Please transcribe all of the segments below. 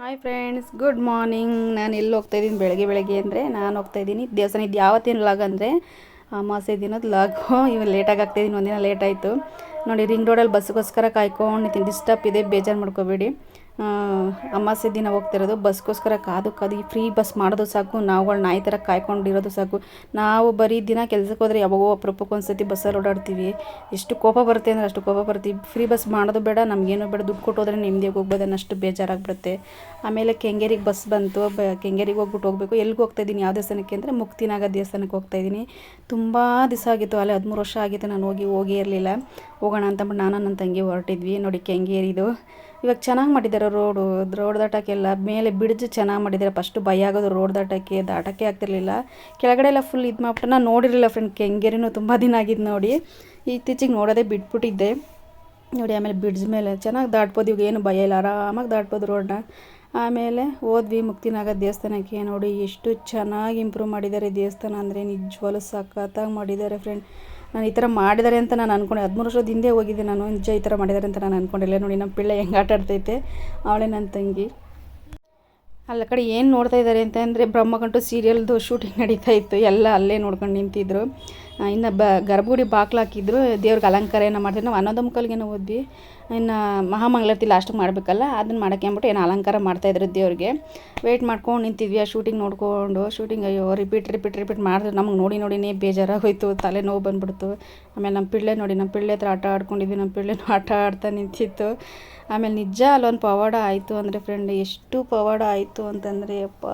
Hi friends good morning ನಾನು ಎಲ್ಲಿ ಹೋಗ್ತಾ ಇದ್ದೀನಿ? ಬೆಳಗ್ಗೆ ಬೆಳಗ್ಗೆ ಅಂದರೆ ನಾನು ಹೋಗ್ತಾ ಇದ್ದೀನಿ. ದೇವಸ್ಥಾನ ಇದು ಯಾವತ್ತಿನ ಲಾಗ್ ಅಂದರೆ ಅಮಾಸೆ ದಿನದ ಲಾಗು. ಇವಾಗ ಲೇಟಾಗಿ ಆಗ್ತಾಯಿದ್ದೀನಿ ಒಂದಿನ ಲೇಟ್ ಆಯಿತು. ನೋಡಿ ರಿಂಗ್ ರೋಡಲ್ಲಿ ಬಸ್ಗೋಸ್ಕರ ಕಾಯ್ಕೊಂಡಿದ್ದೀನಿ ಡಿಸ್ಟರ್ಬ್ ಇದೆ, ಬೇಜಾರು ಮಾಡ್ಕೋಬೇಡಿ. ಅಮಾವಾಸ್ಯೆ ದಿನ ಹೋಗ್ತಿರೋದು, ಬಸ್ಗೋಸ್ಕರ ಕಾದು ಕಾದು ಈ ಫ್ರೀ ಬಸ್ ಮಾಡೋದು ಸಾಕು ನಾವುಗಳು ನಾಯಿ ಥರ ಕಾಯ್ಕೊಂಡಿರೋದು ಸಾಕು. ನಾವು ಬರೀ ದಿನ ಕೆಲಸಕ್ಕೆ ಹೋದರೆ ಯಾವಾಗೋ ಅಪರೂಪಕ್ಕೆ ಒಂದ್ಸತಿ ಬಸ್ಸಲ್ಲಿ ಓಡಾಡ್ತೀವಿ. ಎಷ್ಟು ಕೋಪ ಬರುತ್ತೆ ಅಂದರೆ ಅಷ್ಟು ಕೋಪ ಬರ್ತೀವಿ ಫ್ರೀ ಬಸ್ ಮಾಡೋದು ಬೇಡ, ನಮಗೇನು ಬೇಡ. ದುಡ್ಡು ಕೊಟ್ಟು ಹೋದ್ರೆ ನೆಮ್ಮದಿಯಾಗಿ ಹೋಗ್ಬೋದು ಅನ್ನಷ್ಟು ಬೇಜಾರಾಗ್ಬಿಡುತ್ತೆ. ಆಮೇಲೆ ಕೆಂಗೇರಿಗೆ ಬಸ್ ಬಂತು, ಬ, ಕೆಂಗೇರಿಗೆ ಹೋಗ್ಬಿಟ್ಟು ಹೋಗಬೇಕು. ಎಲ್ಲಿಗೆ ಹೋಗ್ತಾ ಇದ್ದೀನಿ? ಯಾವ ದೇವಸ್ಥಾನಕ್ಕೆ ಅಂದರೆ ಮುಕ್ತಿನಾಗ ದೇವಸ್ಥಾನಕ್ಕೆ ಹೋಗ್ತಾ ಇದ್ದೀನಿ. ತುಂಬ ದಿವಸ ಆಗಿತ್ತು, ಅಲ್ಲಿ ಹದಿಮೂರು ವರ್ಷ ಆಗಿತ್ತು ನಾನು ಹೋಗಿ, ಹೋಗೇ ಇರಲಿಲ್ಲ. ಹೋಗೋಣ ಅಂತಂದ್ಬಿಟ್ಟು ನಾನು ನನ್ನ ತಂಗಿ ಹೊರಟಿದ್ವಿ. ನೋಡಿ ಕೆಂಗೇರಿದು. ಇವಾಗ ಚೆನ್ನಾಗಿ ಮಾಡಿದ್ದಾರೆ ರೋಡು. ರೋಡ್ ದಾಟಕ್ಕೆಲ್ಲ ಮೇಲೆ ಬಿಡ್ಜ್ ಚೆನ್ನಾಗಿ ಮಾಡಿದ್ದಾರೆ ಫಸ್ಟು ಭಯ ಆಗೋದು ರೋಡ್ ದಾಟಕ್ಕೆ ದಾಟಕ್ಕೆ ಆಗ್ತಿರ್ಲಿಲ್ಲ. ಕೆಳಗಡೆ ಎಲ್ಲ ಫುಲ್ ಇದು ಮಾಡ್ಬಿಟ್ಟು ನಾನು ನೋಡಿರಲಿಲ್ಲ ಫ್ರೆಂಡ್ ಕೆಂಗೇರಿನೂ ತುಂಬ ದಿನ ಆಗಿದ್ದು ನೋಡಿ. ಇತ್ತೀಚೆಗೆ ನೋಡೋದೇ ಬಿಟ್ಬಿಟ್ಟಿದ್ದೆ. ನೋಡಿ ಆಮೇಲೆ ಬ್ರಿಡ್ಜ್ ಮೇಲೆ ಚೆನ್ನಾಗಿ ದಾಟ್ಬೋದು. ಇವಾಗ ಏನು ಭಯ ಇಲ್ಲ. ಆರಾಮಾಗಿ ದಾಟ್ಬೋದು ರೋಡನ್ನ ಆಮೇಲೆ ಹೋದ್ವಿ ಮುಕ್ತಿನಾಗ ದೇವಸ್ಥಾನಕ್ಕೆ. ನೋಡಿ ಎಷ್ಟು ಚೆನ್ನಾಗಿ ಇಂಪ್ರೂವ್ ಮಾಡಿದ್ದಾರೆ ದೇವಸ್ಥಾನ ಅಂದರೆ ನಿಜವಾಗ್ಲೂ ಸಖತ್ತಾಗಿ ಮಾಡಿದ್ದಾರೆ ಫ್ರೆಂಡ್ ನಾನು ಈ ಥರ ಮಾಡಿದ್ದಾರೆ ಅಂತ ನಾನು ಅಂದ್ಕೊಂಡೆ ಹದಿಮೂರು ವರ್ಷದ ಹಿಂದೆ ಹೋಗಿದ್ದೆ ನಾನು. ನಿಜ ಈ ಥರ ಮಾಡಿದ್ದಾರೆ ಅಂತ ನಾನು ಅಂದ್ಕೊಂಡಿಲ್ಲ ನೋಡಿ ನಮ್ಮ ಪಿಳ್ಳೆ ಹೆಂಗೆ ಆಟ ಆಡ್ತೈತೆ. ಅವಳೇ ನನ್ನ ತಂಗಿ. ಅಲ್ಲ ಕಡೆ ಏನು ನೋಡ್ತಾ ಇದ್ದಾರೆ ಅಂತ ಅಂದರೆ ಬ್ರಹ್ಮಗಂಟು ಸೀರಿಯಲ್ದು ಶೂಟಿಂಗ್ ನಡೀತಾ ಇತ್ತು. ಎಲ್ಲ ಅಲ್ಲೇ ನೋಡ್ಕೊಂಡು ನಿಂತಿದ್ರು. ಇನ್ನು ಬ, ಗರ್ಭಗುಡಿ ಬಾಗ್ಲು ಹಾಕಿದ್ರು. ದೇವ್ರಿಗೆ ಅಲಂಕಾರ ಏನೋ ಮಾಡ್ತೀವಿ ನಾವು ಹನ್ನೊಂದು ಮುಕ್ಕಲ್ಗೇನೋ ಹೋದ್ವಿ ಇನ್ನು ಮಹಾಮಂಗಳಾರತಿ ಲಾಸ್ಟಿಗೆ ಮಾಡಬೇಕಲ್ಲ ಅದನ್ನು ಮಾಡೋಕ್ಕೆ ಅಂದ್ಬಿಟ್ಟು ಏನು ಅಲಂಕಾರ ಮಾಡ್ತಾಯಿದ್ರು ದೇವ್ರಿಗೆ. ವೇಟ್ ಮಾಡ್ಕೊಂಡು ನಿಂತಿದ್ವಿ ಆ ಶೂಟಿಂಗ್ ನೋಡ್ಕೊಂಡು ಶೂಟಿಂಗ್ ಅಯ್ಯೋ ರಿಪೀಟ್ ರಿಪೀಟ್ ರಿಪೀಟ್ ಮಾಡಿದ್ರು ನಮಗೆ ನೋಡಿ ನೋಡಿನೇ ಬೇಜಾರಾಗೋಯ್ತು, ತಲೆ ನೋವು ಬಂದ್ಬಿಡ್ತು. ಆಮೇಲೆ ನಮ್ಮ ಪಿಳ್ಳೆ ನೋಡಿ ನಮ್ಮ ಪಿಳ್ಳೆ ಹತ್ರ ಆಟ ಆಡ್ಕೊಂಡಿದ್ವಿ ನಮ್ಮ ಪಿಳ್ಳೆನೂ ಆಟ ಆಡ್ತಾ ನಿಂತಿತ್ತು. ಆಮೇಲೆ ನಿಜ ಅಲ್ಲೊಂದು ಪವಾಡ ಆಯಿತು ಅಂದರೆ ಫ್ರೆಂಡ್ ಎಷ್ಟು ಪವಾಡ ಆಯಿತು ಅಂತಂದರೆ, ಅಪ್ಪ,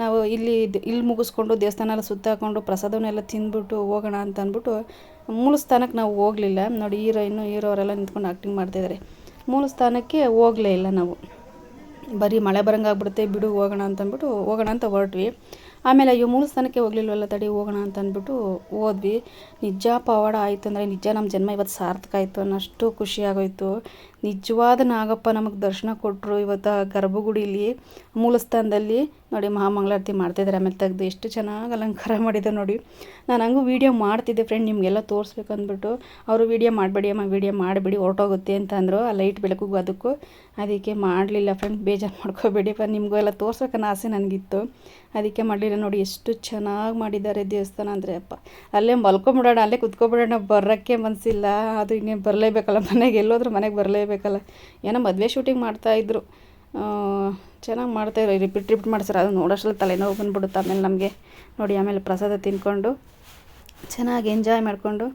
ನಾವು ಇಲ್ಲಿ ಇಲ್ಲಿ ಮುಗಿಸ್ಕೊಂಡು ದೇವಸ್ಥಾನ ಎಲ್ಲ ಸುತ್ತಾಕೊಂಡು ಪ್ರಸಾದವನ್ನೆಲ್ಲ ತಿಂದ್ಬಿಟ್ಟು ಹೋಗೋಣ ಅಂತ ಅಂದ್ಬಿಟ್ಟು ಮೂಲ ಸ್ಥಾನಕ್ಕೆ ನಾವು ಹೋಗಲಿಲ್ಲ. ನೋಡಿ ಹೀರೋಯಿನ್ನು ಹೀರೋರೆಲ್ಲ ನಿಂತ್ಕೊಂಡು ಆ್ಯಕ್ಟಿಂಗ್ ಮಾಡ್ತಿದ್ದಾರೆ ಮೂಲ ಸ್ಥಾನಕ್ಕೆ ಹೋಗಲೇ ಇಲ್ಲ ನಾವು. ಬರೀ ಮಳೆ ಬರಂಗೆ ಆಗ್ಬಿಡುತ್ತೆ ಬಿಡು, ಹೋಗೋಣ ಅಂತಂದ್ಬಿಟ್ಟು ಹೋಗೋಣ ಅಂತ ಹೊರಟ್ವಿ. ಆಮೇಲೆ ಅಯ್ಯೋ, ಮೂಲ ಸ್ಥಾನಕ್ಕೆ ಹೋಗ್ಲಿಲ್ವಲ್ಲ ತಡಿ, ಹೋಗೋಣ ಅಂತ ಅಂದ್ಬಿಟ್ಟು ಹೋದ್ವಿ. ನಿಜ ಪವಾಡ ಆಯಿತು ಅಂದರೆ, ನಿಜ ನಮ್ಮ ಜನ್ಮ ಇವತ್ತು ಸಾರ್ಥಕ ಆಯಿತು ಅನ್ನೋಷ್ಟು ಖುಷಿ ನಿಜವಾದ ನಾಗಪ್ಪ ನಮಗೆ ದರ್ಶನ ಕೊಟ್ಟರು ಇವತ್ತು ಗರ್ಭಗುಡಿಲಿ, ಮೂಲಸ್ಥಾನದಲ್ಲಿ ನೋಡಿ ಮಹಾಮಂಗಳಾರತಿ ಮಾಡ್ತಿದ್ದಾರೆ ಆಮೇಲೆ ತೆಗೆದು ಎಷ್ಟು ಚೆನ್ನಾಗಿ ಅಲಂಕಾರ ಮಾಡಿದೆ ನೋಡಿ. ನಾನು ಹಂಗೂ ವೀಡಿಯೋ ಮಾಡ್ತಿದ್ದೆ ಫ್ರೆಂಡ್ ನಿಮಗೆಲ್ಲ ತೋರಿಸ್ಬೇಕು ಅಂದ್ಬಿಟ್ಟು ಅವರು ವೀಡಿಯೋ ಮಾಡಬೇಡಿ ಅಮ್ಮ ವೀಡಿಯೋ ಮಾಡಿಬಿಡಿ, ಹೊರಟೋಗುತ್ತೆ ಅಂತ ಅಂದರು. ಆ ಲೈಟ್ ಬೆಳಕಿಗೂ ಅದಕ್ಕೂ. ಅದಕ್ಕೆ ಮಾಡಲಿಲ್ಲ ಫ್ರೆಂಡ್ ಬೇಜಾರು ಮಾಡ್ಕೋಬೇಡಿಪ್ಪ ನಿಮಗೂ ಎಲ್ಲ ತೋರಿಸ್ಬೇಕನ್ನ ಆಸೆ ನನಗಿತ್ತು. ಅದಕ್ಕೆ ಮಾಡಲಿಲ್ಲ ನೋಡಿ, ಎಷ್ಟು ಚೆನ್ನಾಗಿ ಮಾಡಿದ್ದಾರೆ ದೇವಸ್ಥಾನ ಅಂದರೆ ಅಪ್ಪ. ಅಲ್ಲೇ ಮಲ್ಕೊಂಬಿಡೋಣ, ಅಲ್ಲೇ ಕುತ್ಕೊಬಿಡೋಣ ಬರೋಕ್ಕೆ ಮನಸ್ಸಿಲ್ಲ ಅದು ಇನ್ನೇ ಬರಲೇಬೇಕಲ್ಲ, ಮನೆಗೆ ಎಲ್ಲೋದ್ರೂ ಮನೆಗೆ ಬರಲೇಬೇಕಲ್ಲ ಏನೋ ಮದುವೆ ಶೂಟಿಂಗ್ ಮಾಡ್ತಾಯಿದ್ರು ಚೆನ್ನಾಗಿ ಮಾಡ್ತಾಯಿದ್ರು ರಿಪೀಟ್ ರಿಪೀಟ್ ಮಾಡ್ತಾರೆ ಅದು ನೋಡೋಷ್ಟ್ರಲ್ಲಿ ತಲೆನೋವು ಬಂದ್ಬಿಡುತ್ತೆ ಆಮೇಲೆ ನಮಗೆ. ನೋಡಿ, ಆಮೇಲೆ ಪ್ರಸಾದ ತಿಂದ್ಕೊಂಡು ಚೆನ್ನಾಗಿ ಎಂಜಾಯ್ ಮಾಡಿಕೊಂಡು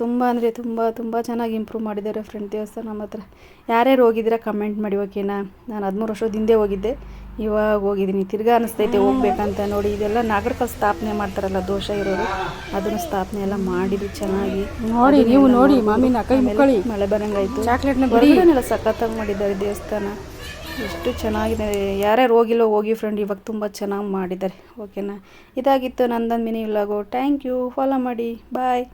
ತುಂಬ ಅಂದರೆ ತುಂಬ ತುಂಬ ಚೆನ್ನಾಗಿ ಇಂಪ್ರೂವ್ ಮಾಡಿದ್ದಾರೆ ಫ್ರೆಂಡ್ ದೇವಸ್ಥಾನ ನಮ್ಮ ಹತ್ರ. ಯಾರ್ಯಾರು ಹೋಗಿದ್ದೀರಾ ಕಮೆಂಟ್ ಮಾಡಿ ಓಕೆನಾ ನಾನು ಹದಿಮೂರು ವರ್ಷದ ಹಿಂದೆ ಹೋಗಿದ್ದೆ. ಇವಾಗ ಹೋಗಿದ್ದೀನಿ. ತಿರ್ಗಾ ಅನಿಸ್ತೈತೆ ಹೋಗ್ಬೇಕಂತ ನೋಡಿ ಇದೆಲ್ಲ ನಾಗರಕಲ್ ಸ್ಥಾಪನೆ ಮಾಡ್ತಾರಲ್ಲ ದೋಷ ಇರೋರು ಅದನ್ನು ಸ್ಥಾಪನೆ ಎಲ್ಲ ಮಾಡಿದ್ವಿ ಚೆನ್ನಾಗಿ. ನೋಡಿ ನೀವು ನೋಡಿ ಮಾಮಿನ ಕೈ ಮುಕ್ಕಳಿ. ಮಳೆ ಬರಂಗಾಯ್ತು ಚಾಕ್ಲೇಟ್ನ ಬರೀನೆಲ್ಲ ಸಖತ್ತಾಗಿ ಮಾಡಿದ್ದಾರೆ ದೇವಸ್ಥಾನ. ಎಷ್ಟು ಚೆನ್ನಾಗಿದೆ. ಯಾರ್ಯಾರು ಹೋಗಿಲ್ಲೋ ಹೋಗಿ ಫ್ರೆಂಡ್ ಇವಾಗ ತುಂಬ ಚೆನ್ನಾಗಿ ಮಾಡಿದ್ದಾರೆ. ಓಕೆನಾ ಇದಾಗಿತ್ತು Nandan mini vlog thank you follow ಮಾಡಿ. ಬಾಯ್